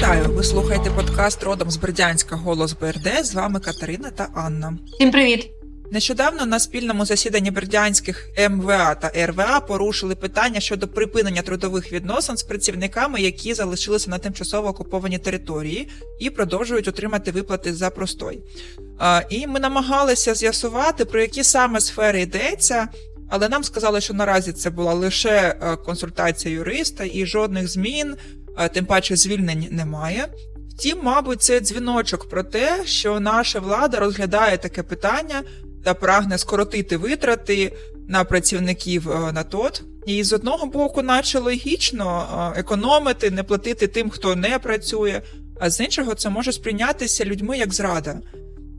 Вітаю! Ви слухаєте подкаст родом з Бердянська Голос БРД. З вами Катерина та Анна. Всім привіт. Нещодавно на спільному засіданні бердянських МВА та РВА порушили питання щодо припинення трудових відносин з працівниками, які залишилися на тимчасово окупованій території і продовжують отримати виплати за простой. І ми намагалися з'ясувати, про які саме сфери йдеться. Але нам сказали, що наразі це була лише е, консультація юриста і жодних змін, тим паче звільнень немає. Втім, мабуть, це дзвіночок про те, що наша влада розглядає таке питання та прагне скоротити витрати на працівників е, на ТОТ. І з одного боку, наче логічно е, економити, не платити тим, хто не працює, а з іншого це може сприйнятися людьми як зрада.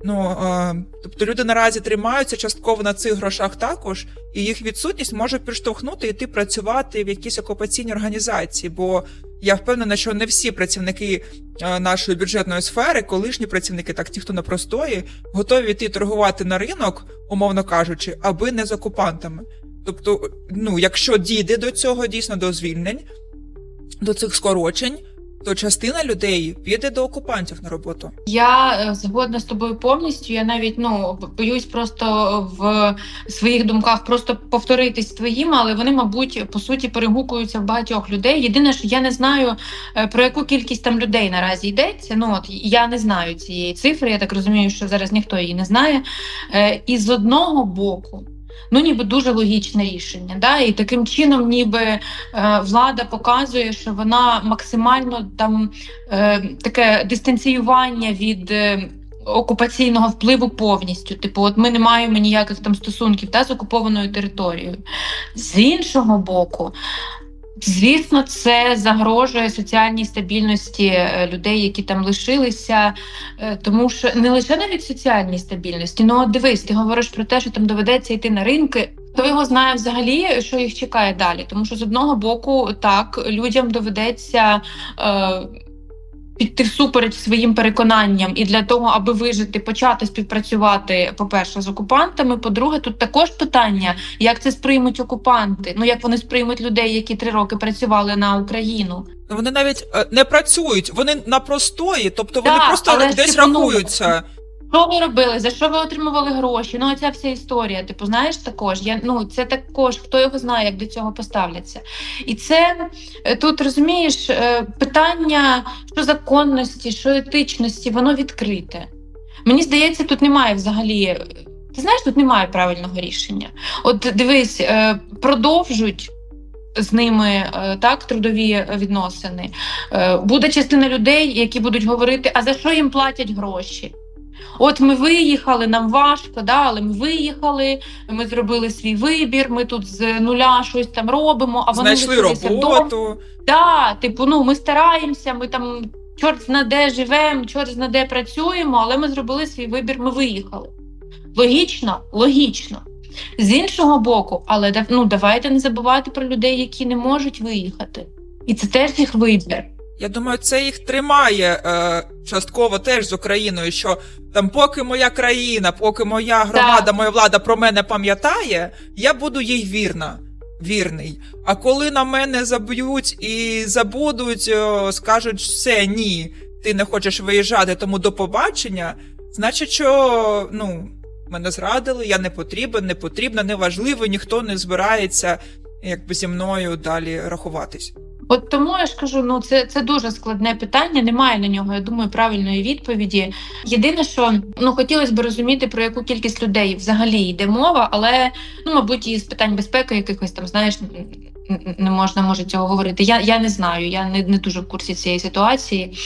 Ну, е, тобто люди наразі тримаються частково на цих грошах також, і їх відсутність може підштовхнути йти працювати в якісь окупаційні організації. Бо я впевнена, що не всі працівники нашої бюджетної сфери, колишні працівники, так ті, хто на простої, готові йти торгувати на ринок, умовно кажучи, аби не з окупантами. Тобто, ну, якщо дійде до цього дійсно до звільнень, до цих скорочень, то частина людей піде до окупантів на роботу. Я е, згодна з тобою повністю. Я навіть ну боюсь просто в своїх думках просто повторитись з твоїми, але вони, мабуть, по суті перегукуються в багатьох людей. Єдине, що я не знаю е, про яку кількість там людей наразі йдеться. Ну от я не знаю цієї цифри. Я так розумію, що зараз ніхто її не знає. Е, І з одного боку. Ну, ніби дуже логічне рішення, да, і таким чином, ніби е, влада показує, що вона максимально там е, таке дистанціювання від е, окупаційного впливу повністю. Типу, от ми не маємо ніяких там стосунків та, з окупованою територією. З іншого боку, звісно, це загрожує соціальній стабільності е, людей, які там лишилися. Е, Тому що не лише навіть соціальній стабільності, ну дивись, ти говориш про те, що там доведеться йти на ринки. Хто його знає взагалі, що їх чекає далі? Тому що з одного боку, так людям доведеться е, піти всупереч своїм переконанням, і для того, аби вижити, почати співпрацювати, по-перше, з окупантами. По-друге, тут також питання, як це сприймуть окупанти. Ну як вони сприймуть людей, які три роки працювали на Україну. Ну, Вони навіть е, не працюють, вони на простої, тобто вони Так, просто десь типу, ну, рахуються. Що ви робили? За що ви отримували гроші? Ну, оця вся історія. Типу, знаєш, також я ну це також хто його знає, як до цього поставляться. І це е, тут розумієш е, питання що законності, що етичності, воно відкрите. Мені здається, тут немає взагалі. Ти знаєш, тут немає правильного рішення. От дивись, е, продовжують. З ними е, так трудові відносини. Е, Буде частина людей, які будуть говорити, а за що їм платять гроші? От ми виїхали, нам важко, да, але ми виїхали, ми зробили свій вибір, ми тут з нуля щось там робимо, а вони Знайшли лишилися вдома. роботу. Да, типу, ну ми стараємося, ми там чорт зна де живемо, чорт зна де працюємо, але ми зробили свій вибір, ми виїхали. Логічно, логічно. З іншого боку, але ну, давайте не забувати про людей, які не можуть виїхати. І це теж їх вибір. Я думаю, це їх тримає е, частково теж з Україною, що там, поки моя країна, поки моя громада, моя влада про мене пам'ятає, я буду їй вірна. Вірний. А коли на мене заб'ють і забудуть, скажуть, все, ні, ти не хочеш виїжджати, тому до побачення, значить, що ну, мене зрадили, я не потрібен, не потрібна, неважливо, ніхто не збирається якби зі мною далі рахуватись. От тому я ж кажу, ну це, це дуже складне питання. Немає на нього, я думаю, правильної відповіді. Єдине, що ну хотілося б розуміти, про яку кількість людей взагалі йде мова, але ну, мабуть, і з питань безпеки якихось там, знаєш, не можна може цього говорити. Я, я не знаю, я не, не дуже в курсі цієї ситуації,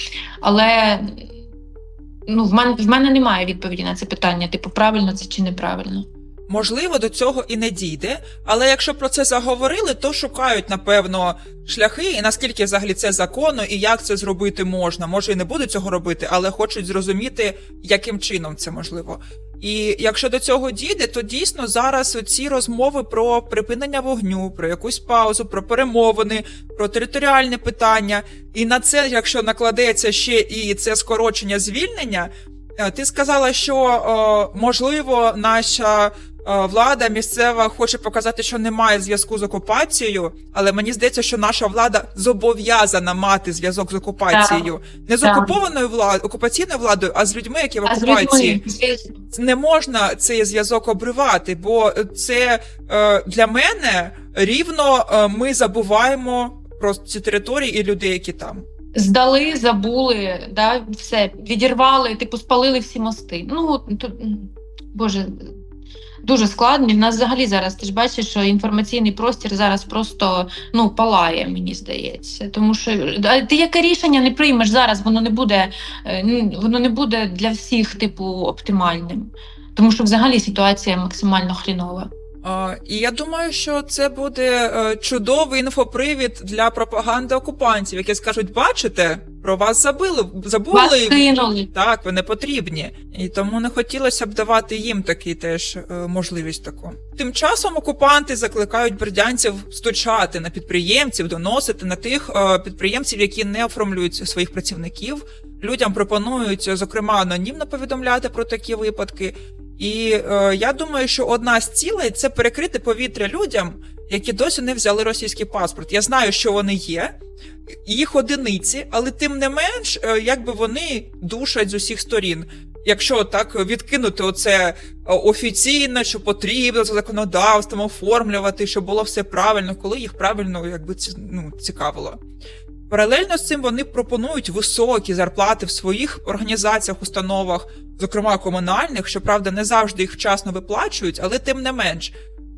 але ну, в мене в мене немає відповіді на це питання: типу, правильно це чи неправильно. Можливо, до цього і не дійде, але якщо про це заговорили, то шукають, напевно, шляхи, і наскільки взагалі це законно, і як це зробити можна. Може, і не будуть цього робити, але хочуть зрозуміти, яким чином це можливо. І якщо до цього дійде, то дійсно зараз ці розмови про припинення вогню, про якусь паузу, про перемовини, про територіальне питання. І на це, якщо накладеться ще і це скорочення звільнення, е, ти сказала, що е, можливо наша влада місцева хоче показати, що немає зв'язку з окупацією, але мені здається, що наша влада зобов'язана мати зв'язок з окупацією, не з окупованою владою, окупаційною владою, а з людьми, які в окупації. не можна цей зв'язок обривати, бо це е, для мене рівно е, ми забуваємо про ці території і людей, які там. здали, забули, да, все відірвали, типу, спалили всі мости. Ну тут боже. Дуже складно. В нас взагалі зараз ти ж бачиш, що інформаційний простір зараз просто ну палає, мені здається. Тому що ти яке рішення не приймеш зараз, воно не буде, е, воно не буде для всіх, типу, оптимальним. Тому що взагалі ситуація максимально хрінова. І я думаю, що це буде е, чудовий інфопривід для пропаганди окупантів, які скажуть: бачите, про вас забили, Вас забули. кинули. Так, ви не потрібні, і тому не хотілося б давати їм такі теж е, можливість таку. Тим часом окупанти закликають бердянців стучати на підприємців, доносити на тих е, підприємців, які не оформлюють своїх працівників. Людям пропонують, зокрема, анонімно повідомляти про такі випадки. І е, я думаю, що одна з цілей це перекрити повітря людям, які досі не взяли російський паспорт. Я знаю, що вони є, їх одиниці, але тим не менш, е, якби вони душать з усіх сторін. Якщо так відкинути оце е, офіційно, що потрібно за законодавством оформлювати, щоб було все правильно, коли їх правильно якби ці- ну, цікавило. Паралельно з цим вони пропонують високі зарплати в своїх організаціях, установах, зокрема комунальних, щоправда, не завжди їх вчасно виплачують, але тим не менш.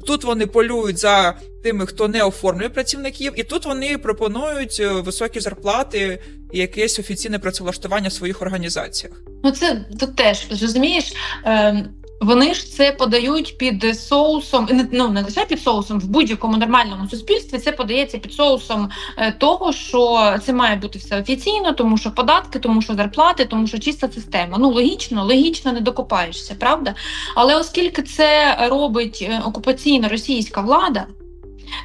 Тут вони полюють за тими, хто не оформлює працівників, і тут вони пропонують е, високі зарплати і якесь офіційне працевлаштування в своїх організаціях. Ну, це тут теж розумієш. Е, вони ж це подають під соусом, ну не лише під соусом, в будь-якому нормальному суспільстві це подається під соусом е, того, що це має бути все офіційно, тому що податки, тому що зарплати, тому що чиста система. Ну логічно, логічно не докопаєшся, правда? Але оскільки це робить е, окупаційна російська влада.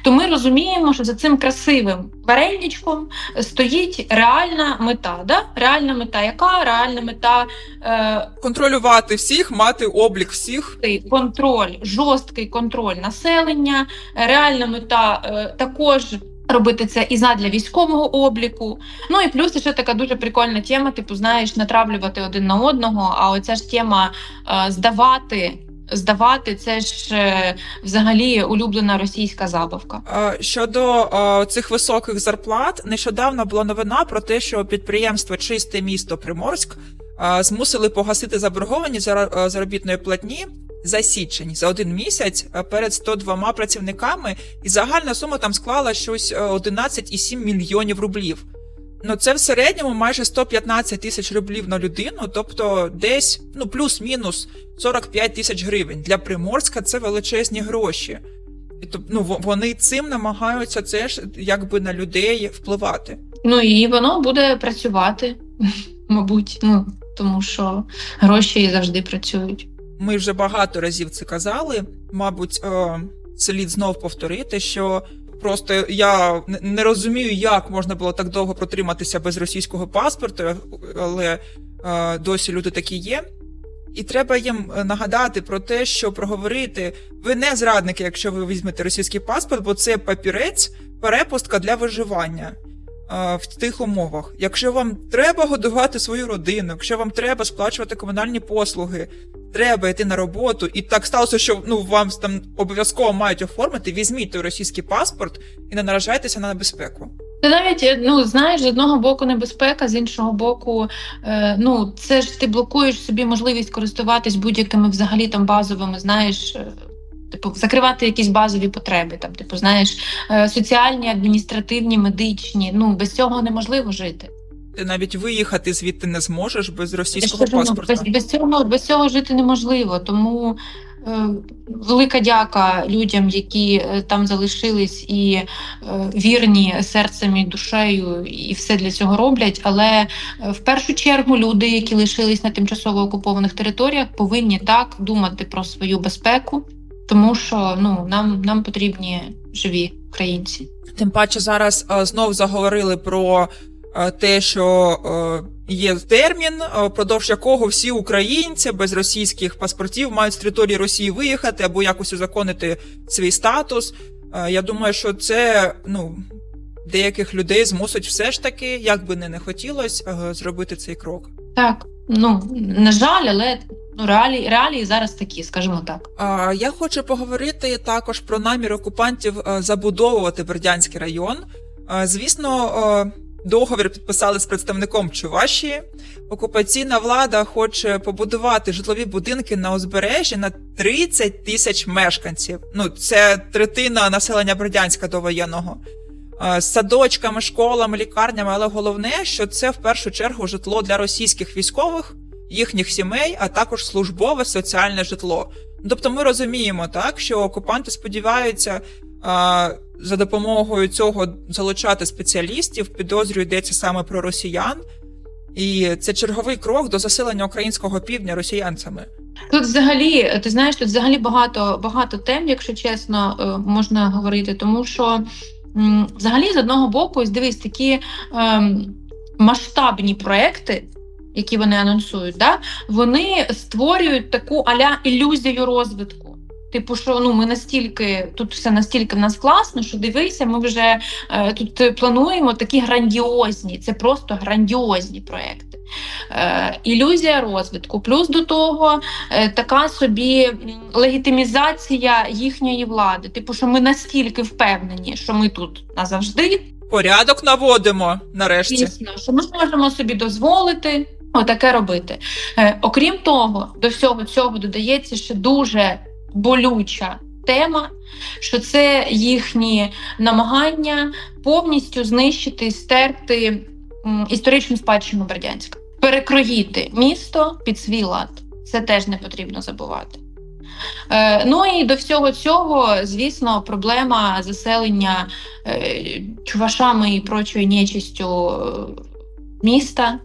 То ми розуміємо, що за цим красивим вареничком стоїть реальна мета. Да? Реальна мета, яка реальна мета е, Контролювати всіх, мати облік всіх. контроль, жорсткий контроль населення, реальна мета е, також. Робити це і задля військового обліку. Ну і плюс ще така дуже прикольна тема, типу, знаєш, натравлювати один на одного. А оця ж тема е, здавати, здавати це ж е, взагалі улюблена російська забавка. Е, Щодо е, цих високих зарплат, нещодавно була новина про те, що підприємство Чисте місто Приморськ змусили погасити заборгованість заробітної платні за січень за один місяць перед 102 працівниками, і загальна сума там склала щось е, 11,7 мільйонів рублів. Ну, це в середньому майже 115 тисяч рублів на людину, тобто десь ну плюс-мінус 45 тисяч гривень. Для Приморська це величезні гроші. І ну, вони цим намагаються це ж якби на людей впливати. Ну і воно буде працювати, мабуть, ну тому що гроші завжди працюють. Ми вже багато разів це казали. Мабуть, е, слід знов повторити, що просто я не- розумію, як можна було так довго протриматися без російського паспорту, але е, досі люди такі є. І треба їм е, нагадати про те, що проговорити ви не зрадники, якщо ви візьмете російський паспорт, бо це папірець, перепустка для виживання е, в тих умовах. Якщо вам треба годувати свою родину, якщо вам треба сплачувати комунальні послуги, треба йти на роботу, і так сталося, що ну вам там обов'язково мають оформити, візьміть той російський паспорт і не наражайтеся на небезпеку. Ти навіть е, ну знаєш, з одного боку небезпека, з іншого боку, е, ну це ж ти блокуєш собі можливість користуватись будь-якими взагалі там базовими, знаєш. е, Типу, закривати якісь базові потреби, там, типу, знаєш, е, соціальні, адміністративні, медичні. Ну без цього неможливо жити. Ти навіть виїхати звідти не зможеш без російського ну, паспорта. без, без цього без цього жити неможливо. Тому е, велика дяка людям, які е, там залишились і е, вірні серцем і душею, і все для цього роблять. Але е, в першу чергу люди, які лишились на тимчасово окупованих територіях, повинні так думати про свою безпеку, тому що ну нам, нам потрібні живі українці. Тим паче зараз е, знов заговорили про те, що е, є термін, е, продовж якого всі українці без російських паспортів мають з території Росії виїхати або якось узаконити свій статус. Е, Я думаю, що це ну, деяких людей змусить все ж таки, як би не, не хотілося, е, зробити цей крок. Так, ну на жаль, але ну реалії, реалії зараз такі, скажімо так. Я хочу поговорити також про намір окупантів е, забудовувати Бердянський район. Е, Звісно, е, договір підписали з представником Чувашії. Окупаційна влада хоче побудувати житлові будинки на узбережжі на 30 тисяч мешканців. Ну, це третина населення Бердянська довоєнного. Е, З садочками, школами, лікарнями, але головне, що це в першу чергу житло для російських військових, їхніх сімей, а також службове соціальне житло. Тобто ми розуміємо, так, що окупанти сподіваються а, за допомогою цього залучати спеціалістів, підозрюю, йдеться саме про росіян, і це черговий крок до засилення українського півдня росіянцями. Тут взагалі, ти знаєш, тут взагалі багато багато тем, якщо чесно, е, можна говорити, тому що взагалі з одного боку, ось дивись, такі ем, масштабні проекти, які вони анонсують, да, вони створюють таку аля ілюзію розвитку. Типу, що ну ми настільки тут все настільки в нас класно, що дивися, ми вже е, тут плануємо такі грандіозні, це просто грандіозні проекти. Е, ілюзія розвитку. Плюс до того е, така собі легітимізація їхньої влади. Типу, що ми настільки впевнені, що ми тут назавжди, Порядок наводимо нарешті. Звісно, що ми можемо собі дозволити таке робити. Е, окрім того, до всього цього додається ще дуже болюча тема, що це їхні намагання повністю знищити, стерти історичну спадщину Бердянська, перекроїти місто під свій лад. Це теж не потрібно забувати. Е, ну і до всього цього, звісно, проблема заселення е, чувашами і прочою нечистю е, міста.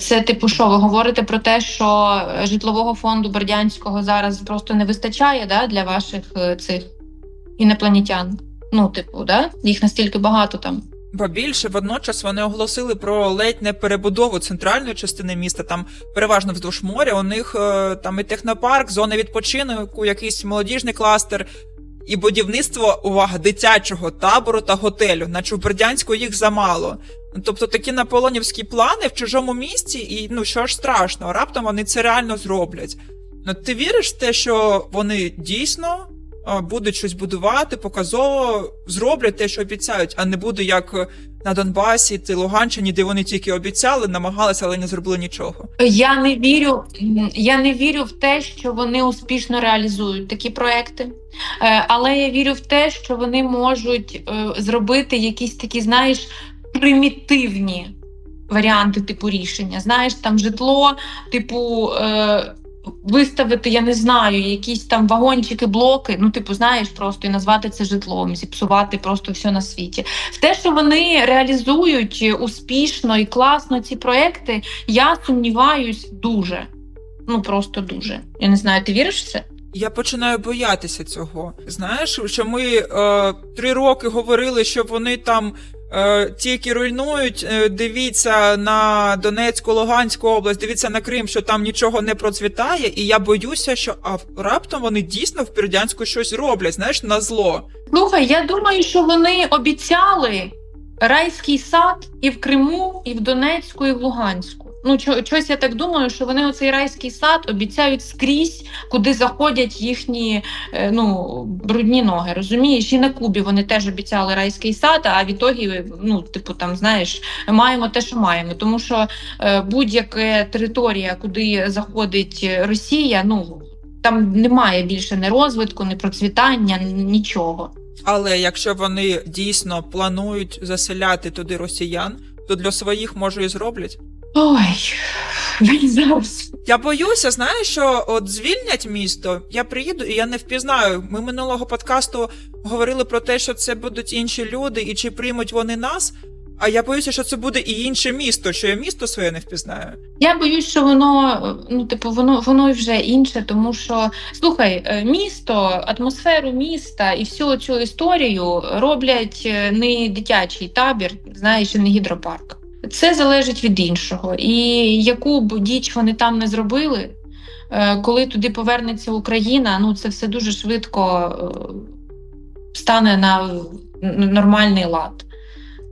Це, типу, що ви говорите про те, що житлового фонду Бердянського зараз просто не вистачає да, для ваших е, цих інопланетян. Ну, типу, да? їх настільки багато там. Бо більше водночас вони оголосили про ледь не перебудову центральної частини міста. Там переважно вздовж моря. У них е, там і технопарк, зона відпочинку, якийсь молодіжний кластер, і будівництво увага дитячого табору та готелю. Наче в Бердянську їх замало. Тобто такі наполонівські плани в чужому місті, і ну що ж страшно, раптом вони це реально зроблять. Ну ти віриш в те, що вони дійсно будуть щось будувати, показово зроблять те, що обіцяють, а не буде як на Донбасі та Луганщині, де вони тільки обіцяли, намагалися, але не зробили нічого. Я не вірю, я не вірю в те, що вони успішно реалізують такі проекти. Е, Але я вірю в те, що вони можуть е, зробити якісь такі, знаєш, примітивні варіанти типу рішення. Знаєш, там житло, типу. Е, Виставити, я не знаю, якісь там вагончики, блоки, ну, типу, знаєш, просто і назвати це житлом, зіпсувати просто все на світі. В те, що вони реалізують успішно і класно ці проекти, я сумніваюсь дуже. Ну просто дуже. Я не знаю, ти віриш в це? Я починаю боятися цього. Знаєш, що ми е, три роки говорили, що вони там е, тільки руйнують. Е, дивіться на Донецьку, Луганську область, дивіться на Крим, що там нічого не процвітає, і я боюся, що а раптом вони дійсно в Бердянську щось роблять, знаєш, на зло. Слухай, я думаю, що вони обіцяли райський сад і в Криму, і в Донецьку, і в Луганську. Ну, чогось я так думаю, що вони оцей райський сад обіцяють скрізь, куди заходять їхні е, ну, брудні ноги. Розумієш? І на Кубі вони теж обіцяли райський сад, а в ітогі, ну, типу, там, знаєш, маємо те, що маємо. Тому що е, будь-яка територія, куди заходить Росія, ну там немає більше ні розвитку, ні процвітання, нічого. Але якщо вони дійсно планують заселяти туди росіян, то для своїх може і зроблять. Ой, він зараз. Я боюся, знаєш, що от звільнять місто, я приїду і я не впізнаю. Ми минулого подкасту говорили про те, що це будуть інші люди, і чи приймуть вони нас. А я боюся, що це буде і інше місто, що я місто своє не впізнаю. Я боюсь, що воно ну, типу, воно воно вже інше, тому що слухай, е, місто, атмосферу міста і всю цю історію роблять е, не дитячий табір, знаєш, не гідропарк. Це залежить від іншого. І яку б діч вони там не зробили, е, коли туди повернеться Україна, ну це все дуже швидко е, стане на нормальний лад.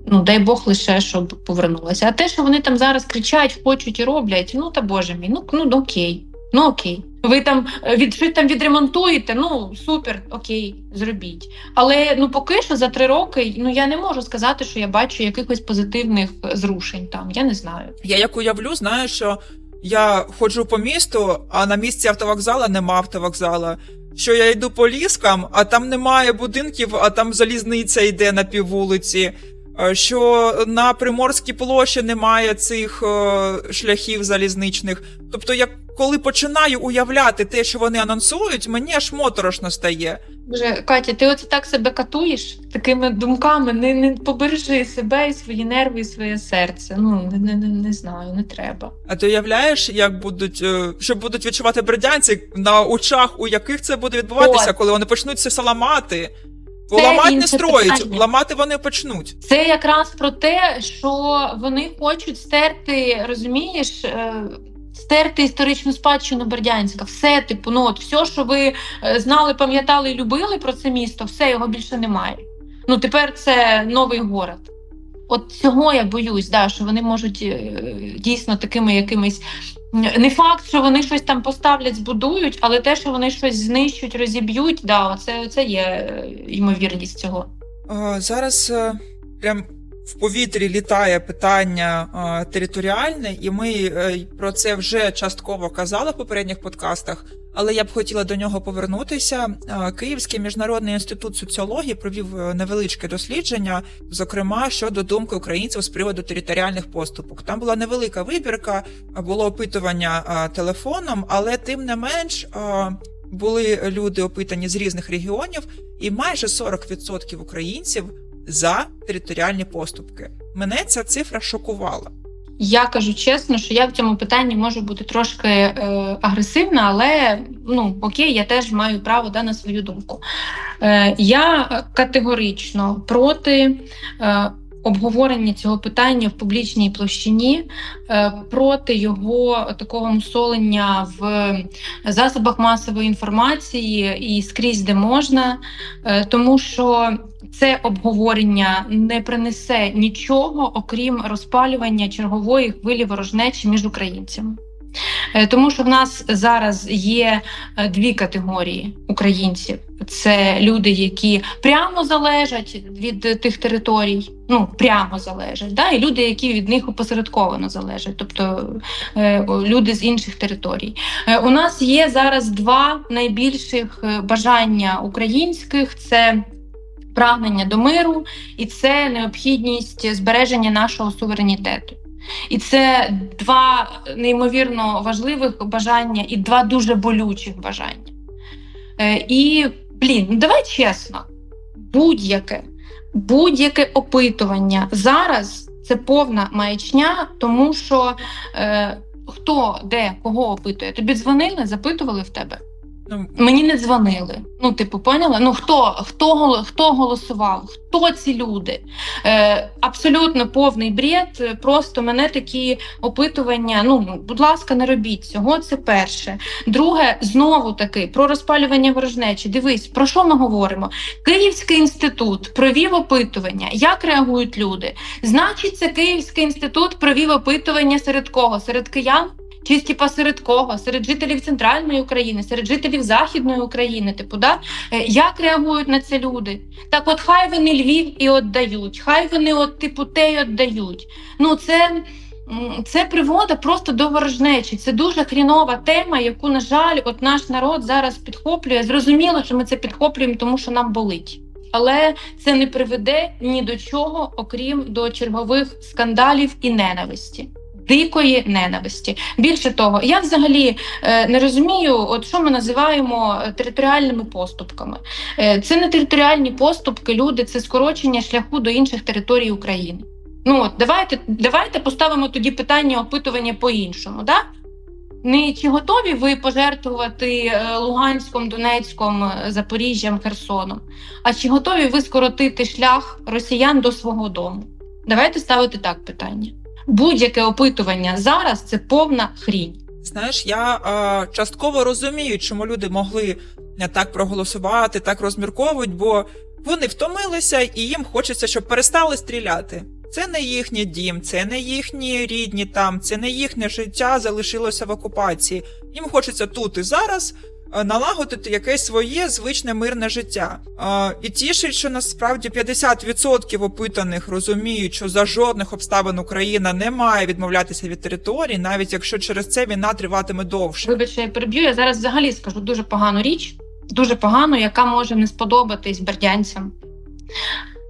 Ну, дай Бог лише, щоб повернулася. А те, що вони там зараз кричать, хочуть і роблять, ну та боже мій, ну, ну окей. Ну окей. Ви там е, від щось там відремонтуєте, ну супер, окей, зробіть. Але ну поки що за три роки ну я не можу сказати, що я бачу якихось позитивних е, зрушень там. Я не знаю. Я як уявлю, знаю, що я ходжу по місту, а на місці автовокзала нема автовокзала. Що я йду по ліскам, а там немає будинків, а там залізниця йде на піввулиці. Е, Що на Приморській площі немає цих е, шляхів залізничних. Тобто, я коли починаю уявляти те, що вони анонсують, мені аж моторошно стає. Боже, Катя, ти оце так себе катуєш такими думками. Не, не побережи себе і свої нерви, і своє серце. Ну не, не, не, не знаю, не треба. А ти уявляєш, як будуть е, що будуть відчувати бердянці на очах, у яких це буде відбуватися, От. коли вони почнуть все ламати? Бо Це ламати не строїть, питання. ламати вони почнуть. Це якраз про те, що вони хочуть стерти, розумієш, е, стерти історичну спадщину Бердянська. Все, типу, ну от все, що ви е, знали, пам'ятали і любили про це місто, все його більше немає. Ну тепер це новий город. От цього я боюсь, да, що вони можуть е, дійсно такими якимись. Не факт, що вони щось там поставлять, збудують, але те, що вони щось знищуть, розіб'ють, да, це, це є е, ймовірність цього. Зараз е, прям в повітрі літає питання територіальне, і ми про це вже частково казали в попередніх подкастах. Але я б хотіла до нього повернутися. Київський міжнародний інститут соціології провів е, невеличке дослідження, зокрема щодо думки українців з приводу територіальних поступок. Там була невелика вибірка, було опитування телефоном, але тим не менш були люди опитані з різних регіонів, і майже 40% українців за територіальні поступки. Мене ця цифра шокувала. Я кажу чесно, що я в цьому питанні можу бути трошки е, агресивна, але ну окей, я теж маю право да, на свою думку. Е, я категорично проти. Е, Обговорення цього питання в публічній площині е, проти його такого мусолення в засобах масової інформації і скрізь де можна, е, тому що це обговорення не принесе нічого, окрім розпалювання чергової хвилі ворожнечі між українцями. Е, Тому що в нас зараз є е, дві категорії українців: це люди, які прямо залежать від тих територій, ну прямо залежать, да? і люди, які від них опосередковано залежать, тобто е, люди з інших територій. У нас є зараз два найбільших бажання українських: це прагнення до миру, і це необхідність збереження нашого суверенітету. І це два неймовірно важливих бажання і два дуже болючих бажання. Е, і, блін, ну давай чесно, будь-яке, будь-яке опитування зараз це повна маячня, тому що е, хто де кого опитує? Тобі дзвонили, запитували в тебе? Ну, Мені не дзвонили. Ну, типу, поняла? Ну хто хто хто голосував? Хто ці люди? Е, абсолютно повний бред. Просто мене такі опитування. Ну, будь ласка, не робіть цього. Це перше. Друге, знову таки про розпалювання ворожнечі. Дивись, про що ми говоримо? Київський інститут провів опитування. Як реагують люди? Значить, це Київський інститут провів опитування серед кого? Серед киян? Чи типа серед кого? Серед жителів центральної України, серед жителів Західної України, типу, да? Е, як реагують на це люди? Так, от хай вони Львів і віддають, хай вони от типу те й віддають. Ну це, це приводить просто до ворожнечі. Це дуже хрінова тема, яку, на жаль, от наш народ зараз підхоплює. Зрозуміло, що ми це підхоплюємо, тому що нам болить. Але це не приведе ні до чого, окрім до чергових скандалів і ненависті. Дикої ненависті. Більше того, я взагалі е, не розумію, от що ми називаємо е, територіальними поступками. Е, це не територіальні поступки, люди, це скорочення шляху до інших територій України. Ну от давайте, давайте поставимо тоді питання опитування по-іншому. Да? Не чи готові ви пожертвувати Луганськом, Донецьком, Запоріжжям, Херсоном? А чи готові ви скоротити шлях росіян до свого дому? Давайте ставити так питання. Будь-яке опитування зараз це повна хрінь. Знаєш, я е, частково розумію, чому люди могли е, так проголосувати, так розмірковують, бо вони втомилися і їм хочеться, щоб перестали стріляти. Це не їхній дім, це не їхні рідні там, це не їхнє життя залишилося в окупації. Їм хочеться тут і зараз налагодити якесь своє звичне мирне життя. Е, І тішить, що насправді 50% опитаних розуміють, що за жодних обставин Україна не має відмовлятися від територій, навіть якщо через це війна триватиме довше. Вибач, що я переб'ю. Я зараз взагалі скажу дуже погану річ, дуже погану, яка може не сподобатись бердянцям.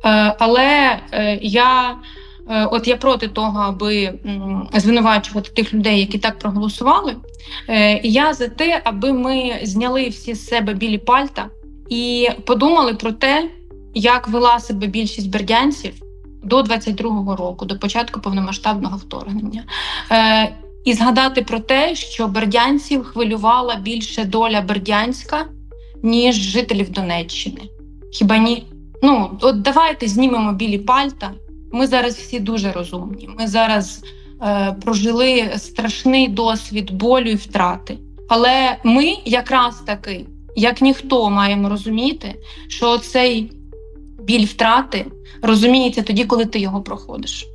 Е, але е, я. Е, От я проти того, аби звинувачувати тих людей, які так проголосували. Е, я за те, аби ми зняли всі з себе білі пальта і подумали про те, як вела себе більшість бердянців до 22-го року, до початку повномасштабного вторгнення. Е, і згадати про те, що бердянців хвилювала більше доля Бердянська, ніж жителів Донеччини. Хіба ні? Ну, от давайте знімемо білі пальта. Ми зараз всі дуже розумні. Ми зараз е, прожили страшний досвід болю і втрати. Але ми якраз таки, як ніхто, маємо розуміти, що цей біль втрати розуміється тоді, коли ти його проходиш.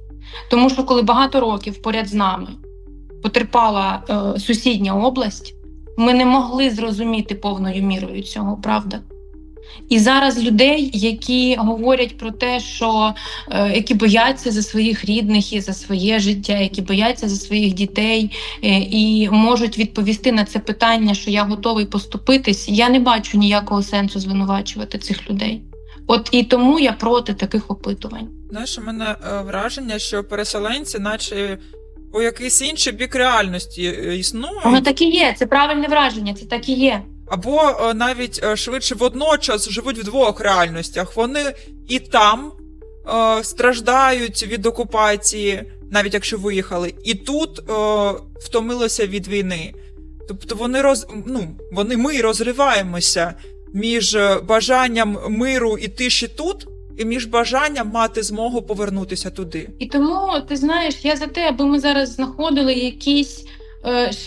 Тому що коли багато років поряд з нами потерпала е, сусідня область, ми не могли зрозуміти повною мірою цього, правда? І зараз людей, які говорять про те, що е, які бояться за своїх рідних і за своє життя, які бояться за своїх дітей, е, і можуть відповісти на це питання, що я готовий поступитись, я не бачу ніякого сенсу звинувачувати цих людей. От і тому я проти таких опитувань. Знаєш, у мене е, враження, що переселенці, наче у якийсь інший бік реальності існують. Воно так і є. Це правильне враження, це так і є. Або е, навіть е, швидше водночас живуть в двох реальностях. Вони і там е, страждають від окупації, навіть якщо виїхали, і тут е, втомилися від війни. Тобто вони роз, ну, вони ми розриваємося між е, бажанням миру і тиші тут, і між бажанням мати змогу повернутися туди. І тому ти знаєш, я за те, аби ми зараз знаходили якісь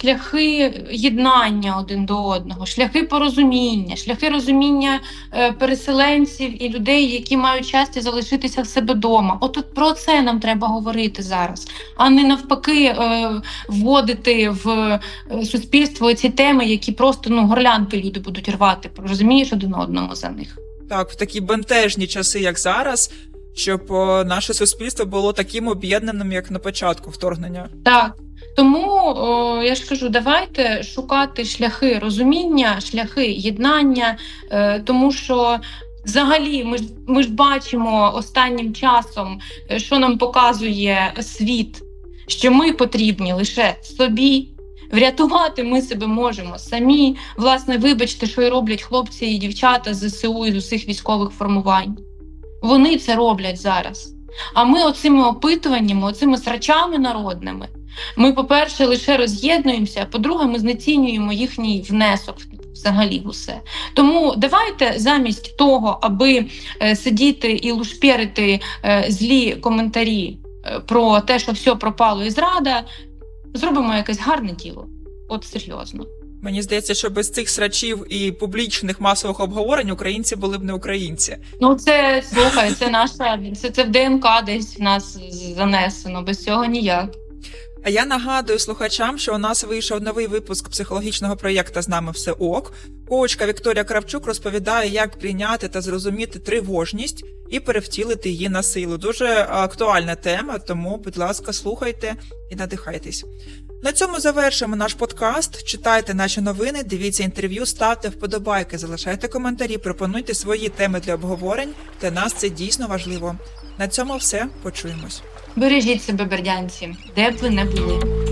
шляхи єднання один до одного, шляхи порозуміння, шляхи розуміння е, переселенців і людей, які мають щастя залишитися в себе вдома. От, про це нам треба говорити зараз, а не навпаки е, вводити в е, суспільство ці теми, які просто ну горлянки люди будуть рвати. Розумієш один одному за них. Так, в такі бентежні часи, як зараз, щоб наше суспільство було таким об'єднаним, як на початку вторгнення. Так. Тому о, я ж кажу, давайте шукати шляхи розуміння, шляхи єднання, е, тому що взагалі ми ж ми ж бачимо останнім часом, е, що нам показує світ, що ми потрібні лише собі. Врятувати ми себе можемо самі. Власне, вибачте, що і роблять хлопці і дівчата з ЗСУ і з усіх військових формувань. Вони це роблять зараз. А ми оцими опитуваннями, оцими срачами народними, ми, по-перше, лише роз'єднуємося, а по-друге, ми знецінюємо їхній внесок взагалі в усе. Тому давайте замість того, аби е, сидіти і лушпєрити е, злі коментарі е, про те, що все пропало і зрада, зробимо якесь гарне діло. От серйозно. Мені здається, що без цих срачів і публічних масових обговорень українці були б не українці. Ну, це слухай, це наша це, це в ДНК десь в нас занесено. Без цього ніяк. А я нагадую слухачам, що у нас вийшов новий випуск психологічного проєкту з нами все ок. Коучка Вікторія Кравчук розповідає, як прийняти та зрозуміти тривожність і перевтілити її на силу. Дуже актуальна тема, тому, будь ласка, слухайте і надихайтесь. На цьому завершимо наш подкаст. Читайте наші новини, дивіться інтерв'ю, ставте вподобайки, залишайте коментарі, пропонуйте свої теми для обговорень. Для нас це дійсно важливо. На цьому все почуємось. Бережіть себе, бердянці, де б ви не були.